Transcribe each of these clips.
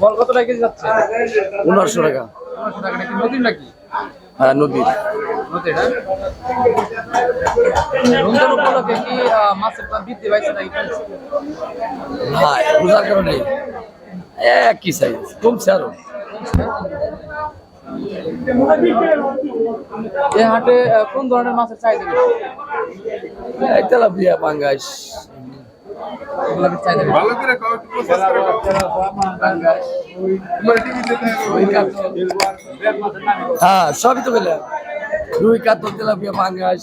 বল কত টাকা কেজি যাচ্ছে? পনেরোশো টাকা। পনেরোশো টাকা নাকি? নদীর নাকি? হ্যাঁ নদীর। নদীর হ্যাঁ? রমজান উপলক্ষে কি মাছের দাম বৃদ্ধি পাইছে নাকি? না রোজার কারণে একই সাইজ কমছে আরও। এই হাটে কোন ধরনের মাছের চাহিদা বেশি? এই তেলাপিয়া পাঙ্গাস। হ্যাঁ সবই তো পেলাম। রুই কাতল তেলাপিয়া পাঙ্গাস।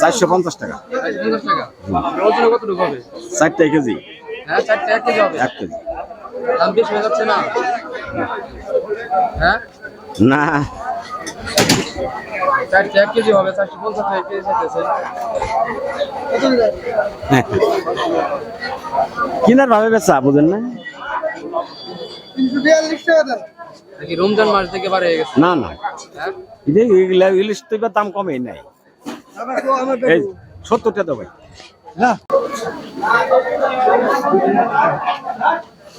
চারশো পঞ্চাশ টাকা। চারটে কেজি। হ্যাঁ এক কেজি হবে? এক কেজি। দাম বেশি হয়ে যাচ্ছে না। হ্যাঁ? না। চারটে এক কেজি হবে? চারশো পঞ্চাশ টাকা কেজি চাইতেছে। কিনার ভাবে বেচা বুঝেন না? নাকি রমজান মাস থেকে বার গেছে? না না। হ্যাঁ? ইদে এগুলা ইলিশ তো এবার দাম কমেই নাই। এই